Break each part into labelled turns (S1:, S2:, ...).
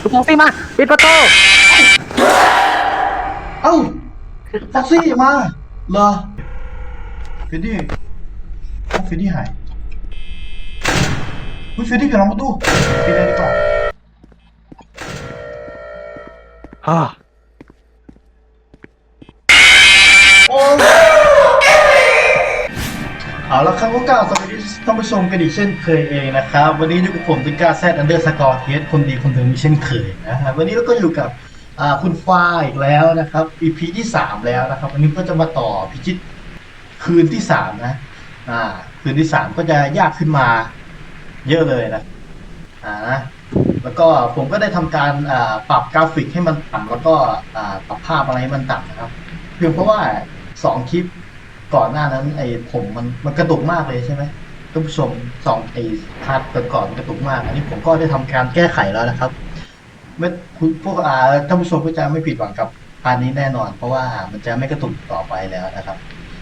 S1: ลูกฟ็อกซี่มาปิดประตู
S2: เอ้าแท็กซี่มาเหรอเฟรดดี้เอ้าเฟรดดี้หายเฮ้ยเฟรดดี้อยู่หลังประตูปิดเลยดีกว่า
S1: อ่า
S2: โอ้ เอาละครับก็กล่าวสวัสดีท่านผู้ชมกันอีกเช่นเคยเองนะครับ วันนี้อยู่กับผมติก้าแซดอันเดอร์สกอร์เทสคนดีคนเดิมอีเช่นเคยนะฮะวันนี้เราก็อยู่กับคุณฟ้าอีกแล้วนะครับ EP ที่สามแล้วนะครับ วันนี้ก็จะมาต่อพิชิตคืนที่สามนะ อ่า คืนที่สามก็จะยากขึ้นมา เยอะเลยนะอ่านะแล้วก็ผมก็ได้ทำการปรับกราฟิกให้มันต่ำแล้วก็ปรับภาพอะไรให้มันต่ำนะครับ เพียงเพราะว่าสองคลิป ก่อนหน้านั้นไอ้ผมมันมันกระตุกมากเลยใช่ไหมท่านผู้ชมสองไอ้พาร์ทก่อนๆกระตุกมาก อันนี้ผมก็ได้ทำการแก้ไขแล้วนะครับไม่คุณพวกอ่าท่านผู้ชมก็จะไม่ผิดหวังกับพาร์ทนี้แน่นอน เพราะว่ามันจะไม่กระตุกต่อไปแล้วนะครับ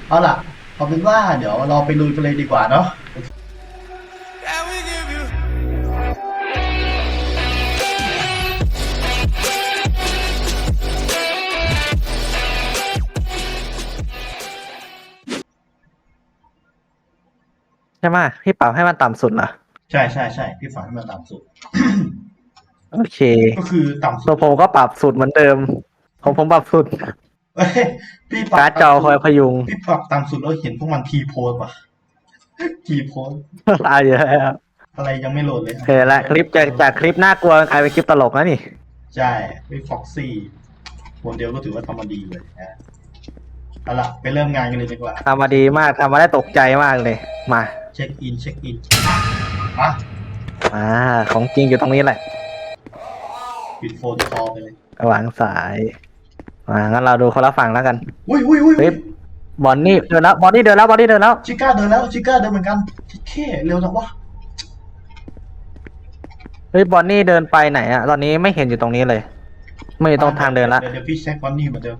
S2: เอาล่ะเอาเป็นว่าเดี๋ยวเราไปลุยกันเลยดีกว่าเนาะ
S1: ใช่ไหมพี่ปรับให้มันต่ำสุดเหรอ
S2: ใช่ใช่ใช่พี่ฝันให้มันต่ำสุด
S1: โอเค
S2: ก็คือต่ำสุ
S1: ตั
S2: ด
S1: วผมก็ปรับสุดเหมือนเดิมของผมปรับสุด
S2: เอ้ยพี่ปรับ
S1: การ์ดจอคอยพยุง
S2: พี่ปรับต่ำสุดแล้วเห็นพวกมันทีโพสป่ะทีโพส
S1: ตายเยอะแล้ว
S2: อะไรยังไม่โหลดเลย
S1: โอเคละคลิปจากจากคลิปน่ากลัวกลายเป็นคลิปตลกแล้วนี่
S2: ใช่พี่ฟ็อกซี่โมเดลก็ถือว่าทำมาดีเลยนะเอาล่ะไปเริ่มงานกันเลยดีกว่า
S1: ทำมาดีมากทำมาได้ตกใจมากเลย มา
S2: เช็คอินเช็คอินมา
S1: อ่า ของจริงอยู่ตรงนี้แหละ
S2: ปิดโฟนคอไปเลย
S1: วางสายอ่างั้นเราดูคนละฝั่งแล้วกัน
S2: อุ้ยอุ้ยอุ้ย
S1: เฮ้ยบอนนี่เดินแล้วบอนนี่เดินแล้วบอนนี่เดินแล้ว
S2: ชิก้าเดินแล้วชิก้าเดินเหมือนกันเท่เร็วจังวะ
S1: เฮ้ยบอนนี่เดินไปไหนอะตอนนี้ไม่เห็นอยู่ตรงนี้เลย ไม่อยู่ตรงทางเดินละ
S2: เดี๋ยวเดี๋ยวพี่เช็ควันนี้เหมือนเดิม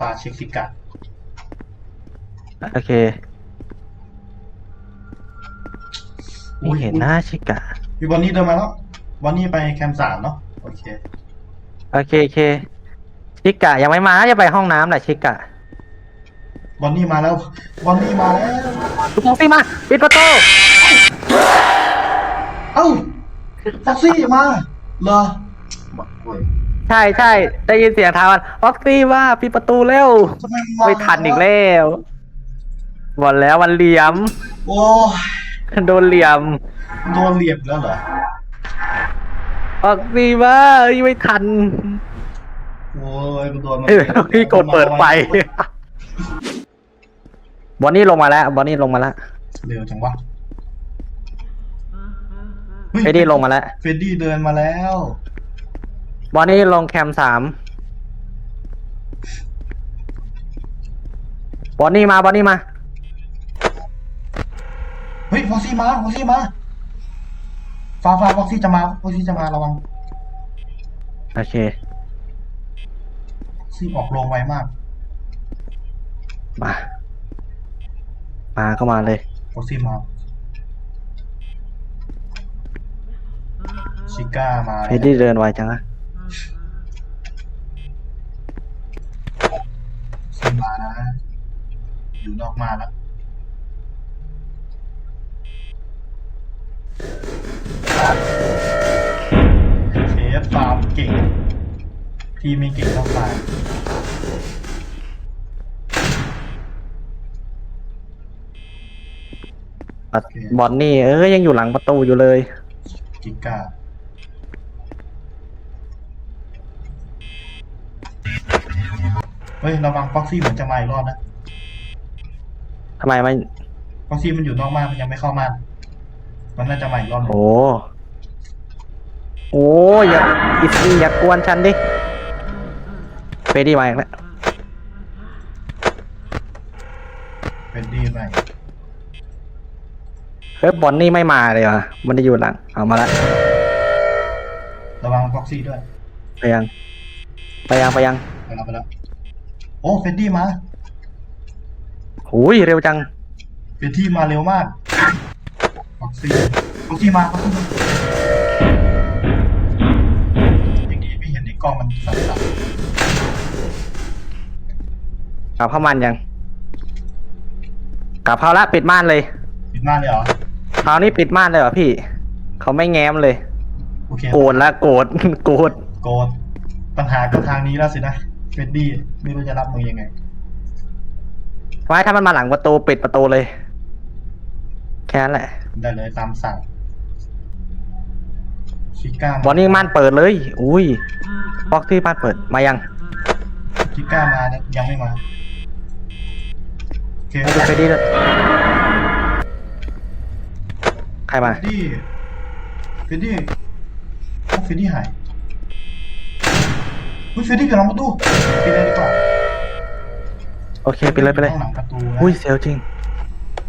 S2: ปาเช็คชิก้า
S1: โอเค ไม่เห็นหน้าชิกะ
S2: พี่วันนี้เดินมาแล้ววันนี้ไปแคมป์สามเนาะโอเค
S1: โอเคโอเคชิกะยังไม่มาจะไปห้องน้ำแหละชิกะ
S2: วันนี้มาแล้ววันนี้มาแล้ว
S1: ลูกฟ็อกซี่มาปิดประตู
S2: เอ้าแท็กซี่มาเหรอบักเว้ย
S1: ใช่ใช่ได้ยินเสียงทางมันฟ็อกซี่ว่าปิดประตูเร็ว
S2: ทำไมมา
S1: ไม่ทันอีกแล้วบอกแล้วมันเหลี่ยม
S2: โอ้ย
S1: โดนเหลี่ยม
S2: โดนเหลี่ยมแล้วเหรอ
S1: ฟ็อกซี่ว่าเอ้ยไม่ทัน
S2: โอ้ยกูโดนมัน
S1: เอ้ยพี่กดเปิดไฟบอนนี่ลงมาแล้วบอนนี่ลงมาแล้ว
S2: เร็วจังวะ
S1: เฟรดดี้ลงมาแล้ว
S2: เฟรดดี้เดินมาแล้ว
S1: บอนนี่ลงแคมสามบอนนี่มาบอนนี่มา
S2: เฮ้ยฟ็อกซี่มาฟ็อกซี่มาฟ้าฟ้าฟ็อกซี่จะมาฟ็อกซี่จะมาระวัง
S1: โอเค
S2: ฟ็อกซี่ออกโรงไวมาก
S1: มามาก็มาเลย
S2: ฟ็อกซี่มาชิก้ามา
S1: เฟรดดี้เดินไวจังอะ
S2: ซิมานะอยู่นอกมาแล้ว ฟฟาร์มเก่ง ที่ไม่เก่งเท่าฟาร์ม
S1: บอนนี่เอ้ยยังอยู่หลังประตูอยู่เลย
S2: กิก้าเฮ้ยระวังฟ็อกซี่เหมือนจะมาอีกรอบนะ
S1: ทำไมมัน
S2: ฟ็อกซี่มันอยู่นอกม่านมันยังไม่เข้าม่านมันน่าจะมาอีกรอบหนึง
S1: โอ้ โอ้อย่าอิสอย่ากวนฉันดิเฟรดดี้มาอีกแล้ว
S2: เป็นดีไหม
S1: เฮ้ยบอนนี่ไม่มาเลยว่ะมันจะอยู่หลังเอามาละ
S2: ระวังฟ็อกซี่ด้วย
S1: ไปยัง ไปยังไปยัง
S2: ไปแล้วไปแล้วโอ้เฟดดี้มา
S1: หูยเร็วจัง
S2: เฟดดี้มาเร็วมากฟ็อกซี่ฟ็อกซี่มาฟ็อกซี่ กล้องมันสั่น
S1: กลับเข้ามันยัง กลับเข้าละปิดม่านเลย
S2: ๆปิดม่านเลยเหรอ
S1: คราวนี้ปิดม่านเลยเหรอพี่ เขาไม่แง้มเลย
S2: โอเค
S1: โกรธละโกรธ โกรธ
S2: โกดปัญหากับทางนี้แล้วสินะเฟดดี้ไม่รู้จะรับมือยังไง
S1: ไว้ถ้ามันมาหลังประตูปิดประตูเลย แค่นั้นแหละ
S2: ได้เลยตามสั่ง ชิก้า
S1: บอลนี่ม่านเปิดเลย อุ้ยฟ็อกซี่ม่านเปิดมายัง
S2: ชิก้ามาเนี่ยยังไม่มาโอเค
S1: ให้ดูเฟรดดี้ด้วยใครมา
S2: เฟดดี้เฟดดี้โอ้เฟดดี้หายเฮ้ยเฟดดี้อยู่หลังประตูปิดเลยดีกว่า
S1: โอเคไปเลยไปเลย
S2: ข้างหลังประตูนะ
S1: อุ้ยเซลจริง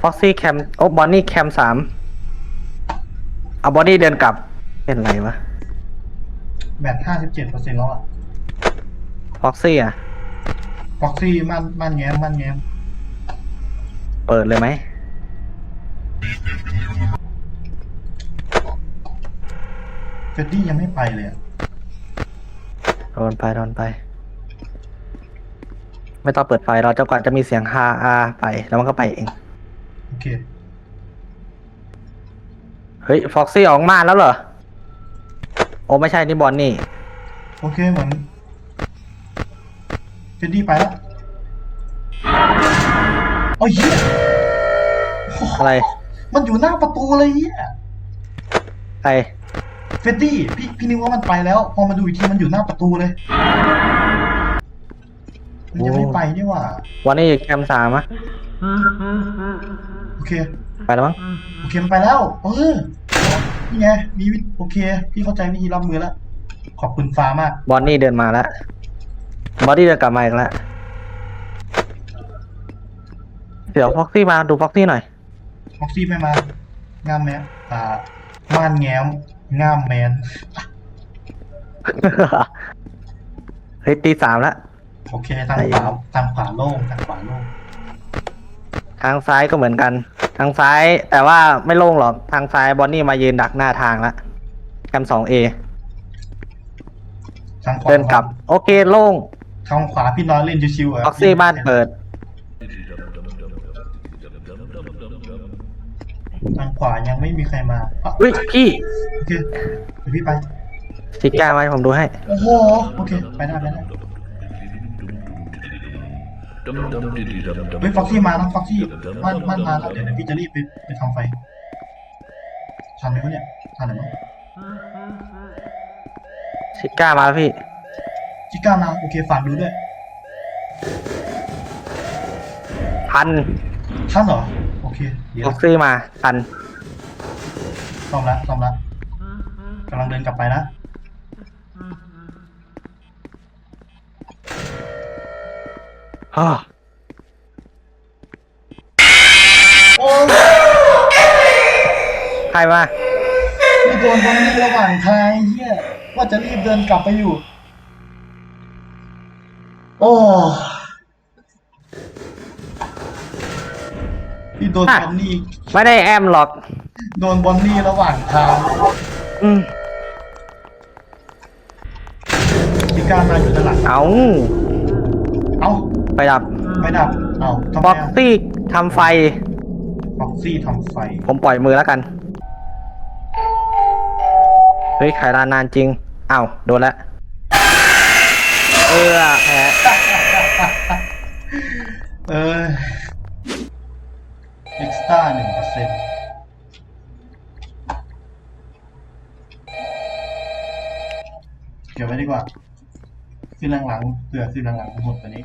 S1: ฟ็อกซี่แคมโอ้บอนนี่แคมสามเอาบอนนี่เดินกลับ เป็นไรวะ
S2: แบตห้าสิบเจ็ดเปอร์เซ็นต์แล้วอะ
S1: ฟ็อกซี่อะ
S2: ฟ็อกซี่มันมันแง้มมันแง้ม
S1: เปิดเลยไหม
S2: เฟดดี้ยังไม่ไปเลยอะ
S1: โดนไปโดนไป ไม่ต้องเปิดไฟเราจะก่อนจะมีเสียงฮาอาไปแล้วมันก็ไปเอง
S2: โอเค
S1: เฮ้ยฟ็อกซี่ออกมาแล้วเหรอ โอ้ไม่ใช่นี่บอนนี่
S2: โอเคเหมือนเฟดดี้ไปแล้วโอ้ยเหี้ยโอ้โห
S1: อะไร
S2: มันอยู่หน้าประตูเลยเหี้ย
S1: ใคร
S2: เฟดดี้พี่พี่นึกว่ามันไปแล้ว พอมาดูอีกทีมันอยู่หน้าประตูเลยมันยังไม่ไปนี่หว่า
S1: วันนี้แคมสามอะ
S2: โอเค
S1: ไปแล้วมั้ง
S2: โอเคมันไปแล้ว เออ นี่ไงมีวิโอเค พี่เข้าใจวิธีรับมือแล้ว ขอบคุณฟ้ามาก
S1: บอนนี่เดินมาแล้วบอนนี่เดินกลับมาอีกแล้วเดี๋ยวฟ็อกซี่มาดูฟ็อกซี่หน่อย
S2: ฟ็อกซี่ไม่มางามแมนอ่าม่านแง้มงามแมน
S1: เฮ้ยตีสามแล้ว
S2: โอเคทางขวาทางขวาโล่งทางขวาโล่ง
S1: ทางซ้ายก็เหมือนกัน ทางซ้ายแต่ว่าไม่โล่งหรอกทางซ้ายบอนนี่มายืนดักหน้าทางแล้วแคมสองเอ
S2: ทางขวา
S1: เดินกลับ โอเคโล่ง
S2: ทางขวาพี่น้อยเล่นชิวๆอะ
S1: ฟ็อกซี่บ้านเปิด
S2: ทางขวายังไม่มีใครมาอะ
S1: อุ้ยพี่
S2: โอเคเดี๋ยวพี่ไป
S1: ชิก้ามาให้ผมดูให้
S2: โอ้โห โอเค ไปได้ไปได้ เฮ้ยฟ็อกซี่มานะฟ็อกซี่บ้านบ้านมาแล้วเดี๋ยวเดี๋ยวพี่จะรีบไปไปทำไฟทันไหมวะเนี่ยทันไหม
S1: ชิก้ามาแล้วพี่
S2: จิก้ามาโอเคฝากดูด้วย
S1: พัน
S2: ท่านเหรอโอเคเดี๋ยว
S1: ฟ็อกซี่มาพัน
S2: ซ่อมละซ่อมละกำลังเดินกลับไปนะ
S1: อ้อ
S2: โอ้ย
S1: ใครมา
S2: พี่โดนตรงนี้ระหว่างทางเฮียว่าจะรีบเดินกลับไปอยู่ โอ้พี่โดน
S1: อะ
S2: บอนนี่
S1: ไม่ได้แอมหรอก
S2: โดนบอนนี่ระหว่างทาง
S1: อืม
S2: พี่ก้ามาอยู่ด้านหลัง
S1: เอา
S2: เอ้า
S1: ไปดับ
S2: ไม่ดับเอ้าทำไม
S1: ฟ็อก
S2: อะ
S1: ซี่ทำไฟ
S2: ฟ็อกซี่ทำไฟ
S1: ผมปล่อยมือแล้วกัน เฮ้ยขายรานานจริง อ้าวโดนแล้วเออแพ้
S2: เออเอ็กซ์ต้าหนึ่งเปอร์เซ็นต์เก็บไว้ดีกว่าคือหลังๆเผื่อคือหลังๆหมดกว่านี้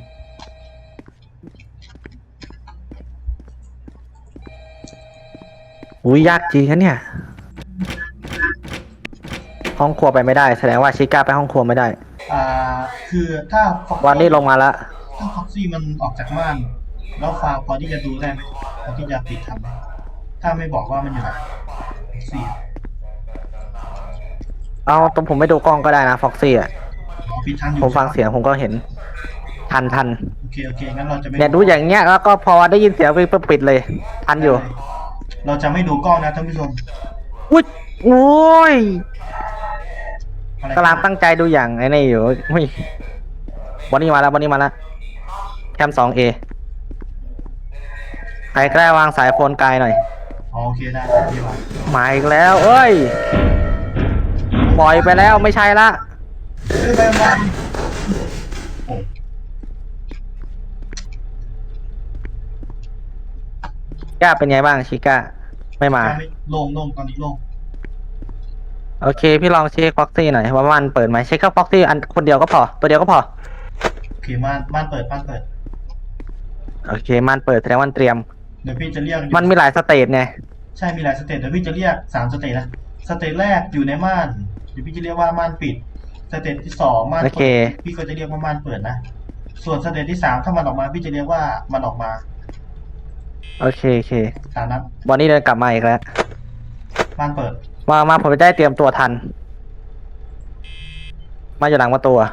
S1: อุ้ยยากจริงนะเนี่ย ห้องครัวไปไม่ได้ แสดงว่าชิก้าไปห้องครัวไม่ได้
S2: อ่า คือถ้า Foxy
S1: วันนี้ลงมาแล้ว
S2: ถ้าฟ็อกซี่มันออกจากม่าน แล้วฟาพอที่จะดูได้ไหมพอที่จะปิดทำไหมถ้าไม่บอกว่ามันอยู่ไหนฟ็อกซี่
S1: เอาตรงผมไม่ดูกล้องก็ได้นะฟ็อกซี่อะ
S2: อ๋อปิดทันอยู่
S1: ผมฟังเสียงผมก็เห็น ทันทัน
S2: โอเคโอเคงั้นเราจะไม่
S1: เนี่ยดูอย่างเงี้ยแล้วก็พอได้ยินเสียงปุ๊บปิดเลย ทันอยู่
S2: เราจะไม่ดูกล้องนะท่านผู้ชม
S1: อุ้ยโอ้ย
S2: อะไร
S1: กำลังตั้งใจดูอย่างไอ้นี่อยู่อุ้ยบอนนี่มาแล้วบอนนี่มาแล้วแคมสองเอใครก็ได้วางสายโฟนไกลหน่อย
S2: อ๋อโอเคได้พี่ว่า
S1: มาอีกแล้วเอ้ย ปล่อยไปแล้วไม่ใช่ละ
S2: เฮ้ยไปมาโอ้
S1: ก้าเป็นไงบ้างชิก้าไม่มา
S2: ไม่ลงลงตอนนี้ลง
S1: โอเค พี่ลองเช็คฟ็อกซี่หน่อยว่ามันเปิดไหมเช็คแค่ฟ็อกซี่อันคนเดียวก็พอ ตัวเดียวก็พอ
S2: โอเคม่านม่านเปิดม่านเปิด
S1: โอเค มันเปิดแสดงว่ามันเตรียม
S2: เดี๋ยวพี่จะเรียก
S1: มันมีหลายสเตจไง
S2: ใช่มีหลายสเตจเดี๋ยวพี่จะเรียกสามสเตจนะสเตจแรกอยู่ในม่านเดี๋ยวพี่จะเรียกว่าม่านปิด สเตจที่สองม่าน
S1: โอ
S2: เปิ
S1: เค
S2: ดพี่ก็จะเรียกว่าม่านเปิดนะ ส่วนสเตจที่สามถ้ามันออกมาพี่จะเรียกว่ามันออกมา
S1: โอเคโอเค
S2: ตามนั้น
S1: บอนนี่เดินกลับมาอีกแล้ว
S2: ม่านเปิด
S1: มามาผมจะได้เตรียมตัวทัน มาอยู่หลังประตูอะ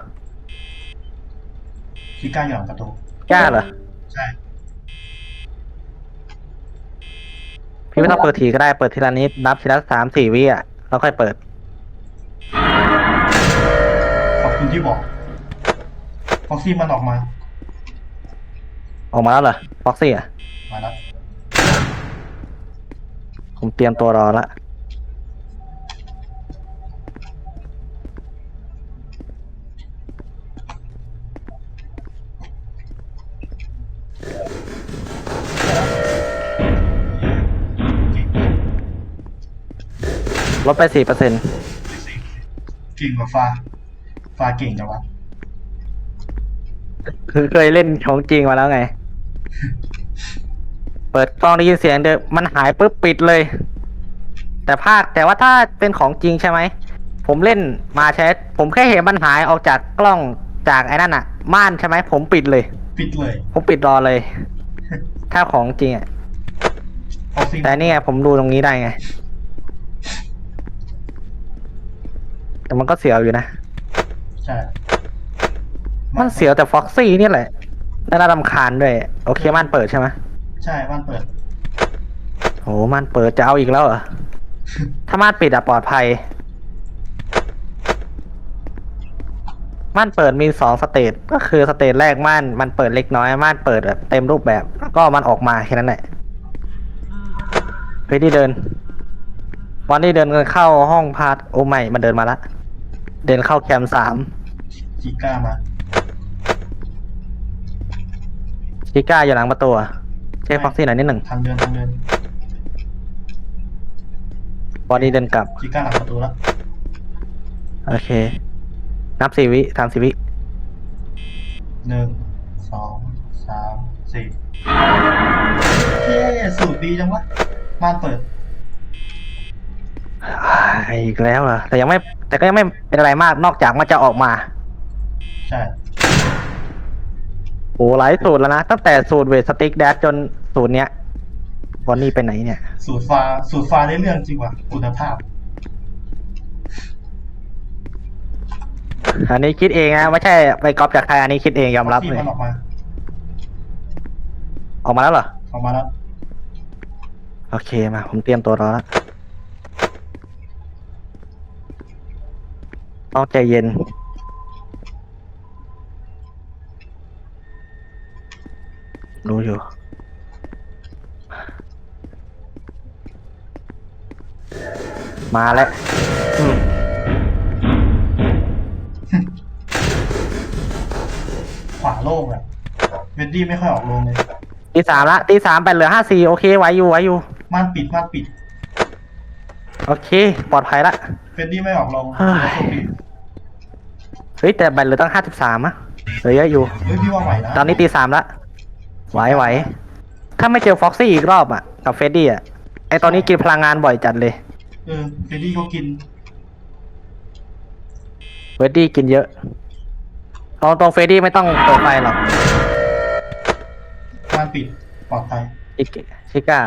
S2: คีก้าอยู่หลังประตู
S1: กล้าเหรอ
S2: ใช่
S1: พี่ไม่ต้องเปิดทีก็ได้เปิดทีละนิดนับทีละสามสี่วิอะแล้วค่อยเปิด
S2: ขอบคุณที่บอก ฟ็อกซี่มันออกมา
S1: ออกมาแล้วเหรอฟ็อกซี่อะ
S2: มาแล้ว
S1: ผมเตรียมตัวรอละ
S2: เก่ง
S1: ลดไปสี่เปอร์เซ็นต์
S2: เก่งกว่าฟ้าฟ้าเก่งจังวะ
S1: คือเคยเล่นของจริงมาแล้วไงเปิดกล้องได้ยินเสียงเดิมมันหายปุ๊บปิดเลย แต่ภาคแต่ว่าถ้าเป็นของจริงใช่ไหม ผมเล่นมาแชทผมแค่เห็นมันหายออกจากกล้องจากไอ้นั่นอะม่านใช่ไหมผมปิดเลย
S2: ปิดเลย
S1: ผมปิดรอเลย ถ้าของจริงอะ
S2: ฟ็อกซี่
S1: แต่นี่ไงผมดูตรงนี้ได้ไง แต่มันก็เสียวอยู่นะ
S2: ใช่
S1: มันเสียวแต่ฟ็อกซี่นี่แหละน่ารำคาญด้วย โอเคม่านเปิดใช่ไหม
S2: ใช่ม่านเปิด
S1: โหม่านเปิดจะเอาอีกแล้วเหรอ ถ้าม่านปิดอะปลอดภัยม่านเปิดมีสองสเตจก็คือสเตจแรกม่านมันเปิดเล็กน้อยม่านเปิดแบบเต็มรูปแบบแล้วก็มันออกมาแค่นั้นแหละเฮ้ยที่เดิน วันที่เดินกันเข้าห้องพาร์ทโอ้ไม่มันเดินมาละ เดินเข้าแคมป์สาม
S2: คีก้ามา
S1: ชิก้าอยู่หลังประตูอะ เช็คฟ็อกซี่หน่อยนิดหนึ่ง
S2: ทางเดินทางเดิน
S1: บอดี้เดินกลับ
S2: คีก้าหลังประตูแล้ว
S1: โอเค นับสี่วิสามสิวิ
S2: หนึ่งสองสามสี่เย้สูตรดีจังวะม่านเปิด
S1: อีกแล้วเหรอแต่ยังไม่แต่ก็ยังไม่เป็นอะไรมากนอกจากมันจะออกมา
S2: ใช่
S1: โอ้หลายสูตรแล้วนะ ตั้งแต่สูตรเวทสติ๊กแดชจนสูตรเนี้ยบอนนี่ไปไหนเนี่ย
S2: สูตรฟ้าสูตรฟ้าได้เรื่องจริงว่ะคุณภาพ
S1: อันนี้คิดเองนะไม่ใช่ไปก๊อปจากใครอันนี้คิดเองยอมรับ
S2: ที่
S1: เลย
S2: มันออกมา
S1: ออกมาแล้วเหรอ
S2: ออกมาแล้ว
S1: โอเคมา ผมเตรียมตัวรอแล้วต้องใจเย็น รู้อยู่ มาแล้วอืม
S2: ขวาโล่งอะเวนดี้ไม่ค่อยออกลงเลย
S1: ตีสามละตีสามไปเหลือห้าสี่โอเคไหวอยู่ไหวอยู่
S2: ม่านปิดม่านปิด
S1: โอเค ปลอดภัยละ
S2: เวนดี้ไม่ออกลง
S1: เฮ้ย
S2: โชคดี
S1: เฮ้ยแต่แบตเหลือตั้งห้าสิบสามอะเหลือเยอะอยู่
S2: เฮ้ยพี่ว่าไหวนะ
S1: ตอนนี้ตีสามละ ไหวไหวถ้าไม่เจอฟ็อกซี่อีกรอบอะ กับเฟดดี้อะ ไอตอนนี้กินพลังงานบ่อยจัดเลย
S2: เออเวนดี้เขากิน
S1: เฟดดี้กินเยอะตรงตรงเฟดดี้ไม่ต้องเปิดไฟหรอก
S2: ม่านปิดปลอดภัย
S1: ชิกชิก้า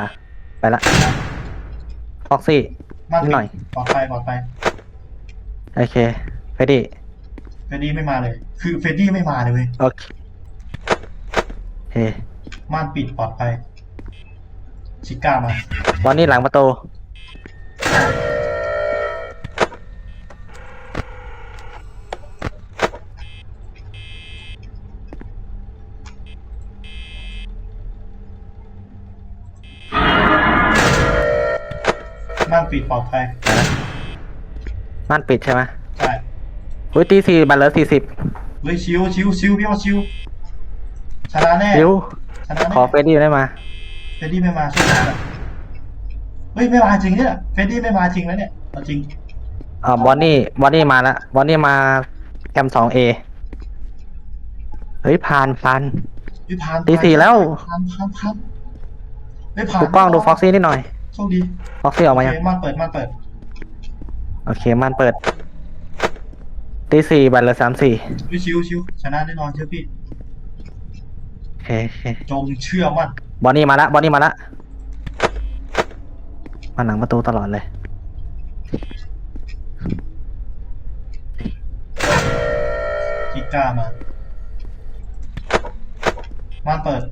S1: ไปละฟ็อกซี่
S2: ม่าน
S1: นิ
S2: ปิ
S1: ด
S2: ด
S1: หน่อย
S2: ปลอดภัยปลอดภัย
S1: โอเค เฟดดี้
S2: เฟรดดี้ไม่มาเลย คือเฟรดดี้ไม่มาเลยเว้ย
S1: โอเคโอเค
S2: ม่านปิดปลอดภัยชิก้ามา
S1: บอลนี่หลังประตู ม่าน
S2: ปิดปลอดภัย
S1: ม่านปิดใช่ไหม
S2: ใช่
S1: เฮ้ยตีสี่บัตเหลือสี่สิบ
S2: เฮ้ยชิวชิวชิวพี่ว่าชิวชนะแน่ เดี๋
S1: ว
S2: ชนะแน่
S1: ขอเฟรดดี้ได้มา
S2: เฟรดดี้ไม่มาใช่ไหมเฮ้ยไม่มาจริงเนี่ยเฟรดดี้ไม่มาจริงแล้วเนี่ยเอาจริง
S1: อ่าบอนนี่บอนนี่มาละบอนนี่มาแคมสองเอเฮ้ยผ่านผ่าน
S2: พี่ผ่าน
S1: ตีสี่แล้ว
S2: ผ่านผ่านผ่านไม่ผ่าน
S1: ดูกล้องดูฟ็อกซี่นิดหน่อย
S2: โชคดี
S1: ฟ็อกซี่ออก
S2: โอ
S1: มา
S2: เค
S1: ยัง
S2: ม่านเปิดม่านเปิด
S1: โอเคม่านเปิดตีสี่บัตรเหลือสามสี่
S2: วิชิวชิวชนะแน่นอนเชื่อพี่
S1: โอเคโอเค
S2: จงเชื่อมั่น
S1: บอนนี่มาละบอนนี่มาละมาหนังประตูตลอดเลย
S2: กิก้ามาม่านเปิด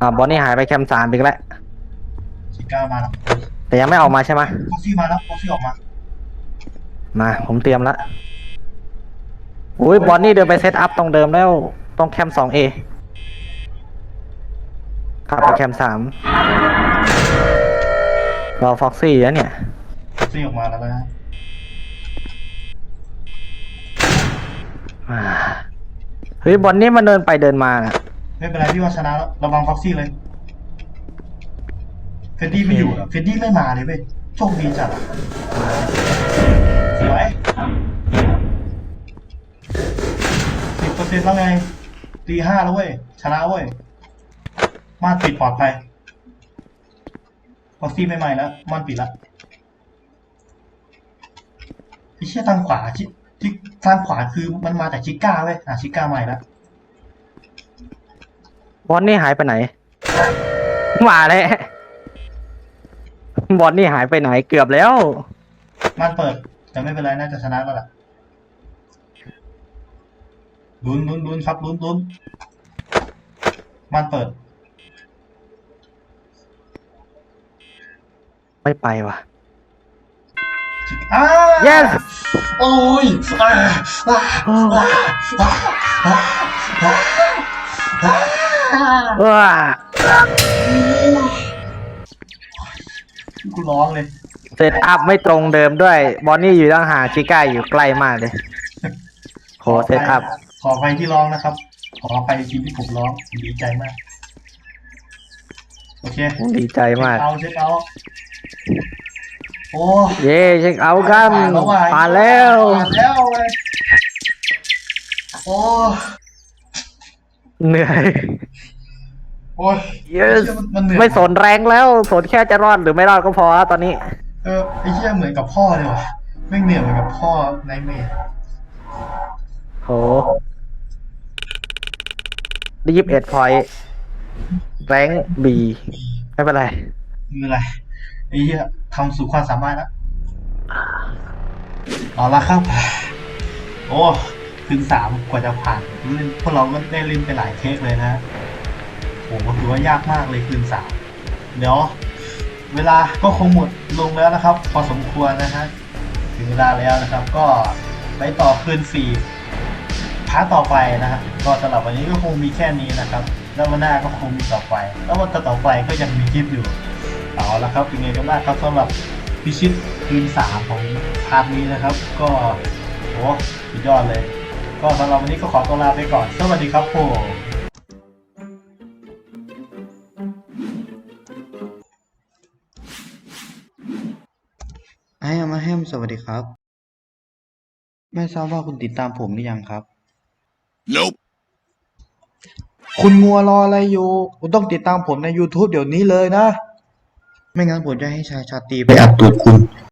S1: อ่าบอนนี่หายไปแคมสามอีกแล้ว
S2: กิก้ามาแล้ว
S1: แต่ยังไม่ออกมาใช่ไหม
S2: ฟ็อกซี่มาแล้วฟ็อกซี่ออกมา
S1: มา ผมเตรียมละ อุ้ยบอนนี่เดินไปเซตอัพตรงเดิมแล้ว ตรงแคมสองเอขับไปแคมสามรอฟ็อกซี่แล้วเนี่ย
S2: ฟ็อกซี่ออกมาแล้วนะ
S1: อ่าเฮ้ยบอนนี่มันเดินไปเดินมาน่ะ
S2: ไม่เป็นไรพี่ว่าชนะแล้วระวังฟ็อกซี่เลย เฟดดี้ไม่อยู่อะเฟดดี้ไม่มาเลยเว้ยโชคดีจัดอะสวย เปอร์เซ็นต์แล้วไงตีห้าแล้วเว้ย ชนะเว้ยม่านปิดปลอดภัยฟ็อกซี่ไม่ใหม่แล้วม่านปิดละไอ้เชี่ยทางขวาชิที่ทางขวาคือมันมาจากชิก้าเว้ยอะชิก้าใหม่แล้ว
S1: บอนนี่หายไปไหนมาแล้วบอนนี่หายไปไหนเกือบแล้ว
S2: มันเปิด แต่ไม่เป็นไรน่าจะชนะแล้วล่ะ ลุ้นลุ้นลุ้นครับลุ้นลุ้นมันเปิด
S1: ไม่ไปว่ะ
S2: อ้า
S1: yes
S2: โอ้ยอ่าอ่าอ่าอ่าอ่าอ่า
S1: ว้า
S2: กูร้องเลย
S1: เซตอัพไม่ตรงเดิมด้วย บอนนี่อยู่ตั้งห่างชิก้าอยู่ใกล้มากเลย โห เซตอัพ
S2: ขออภัยที่ร้องนะครับ ขออภัยทีที่ผมร้องดีใจมาก โอเค
S1: ดีใจมาก
S2: เอาเช็คเอาท์โอ้
S1: เย้เช็คเอาท์กัน
S2: แล้วว่ะ
S1: ผ่านแล้ว
S2: ผ่านแล้วเลยโอ้
S1: เหนื่อย
S2: โอ้ย
S1: yes
S2: มันเหนื่อย
S1: ไม่สนแรงแล้วสนแค่จะรอดหรือไม่รอดก็พอแล้วตอนนี้
S2: เออไอ้เหี้ยเหมือนกับพ่อเลยว่ะไม่งเหนื่อยเหมือนกับพ่อในเมย์
S1: โห ได้ยิบเอ็ดพอยต์แรงบีไม่เป็นไร
S2: มืออะไรไอ้เหี้ยทำสู่ความสามารถแล้วเอาละครับ โอ้ถึงสามกว่าจะผ่านเล่นพวกเราก็ได้เล่นไปหลายเทคเลยนะโหถือว่ายากมากเลยคืนสามเดี๋ยว เวลาก็คงหมดลงแล้วนะครับ พอสมควรนะฮะถึงเวลาแล้วนะครับ ก็ไปต่อคืนสี่ พาร์ทต่อไปนะฮะก็สำหรับวันนี้ก็คงมีแค่นี้นะครับ แล้ววันหน้าก็คงมีต่อไป แล้ววันต่อไปก็ยังมีคลิปอยู่เอาละครับเป็นไงกันบ้างครับสำหรับพิชิตคืนสามของพาร์ทนี้นะครับ ก็โหสุดยอดเลย ก็สำหรับวันนี้ก็ขอตัวลาไปก่อน สวัสดีครับผมไอ้มาแฮมสวัสดีครับ ไม่ทราบว่าคุณติดตามผมหรือยังครับ
S3: Nope.
S2: คุณงัวรออะไรอยู่ คุณต้องติดตามผมใน YouTube เดี๋ยวนี้เลยนะ ไม่งั้นผมจะให้ชายชาตรีไปอัดตูดคุณ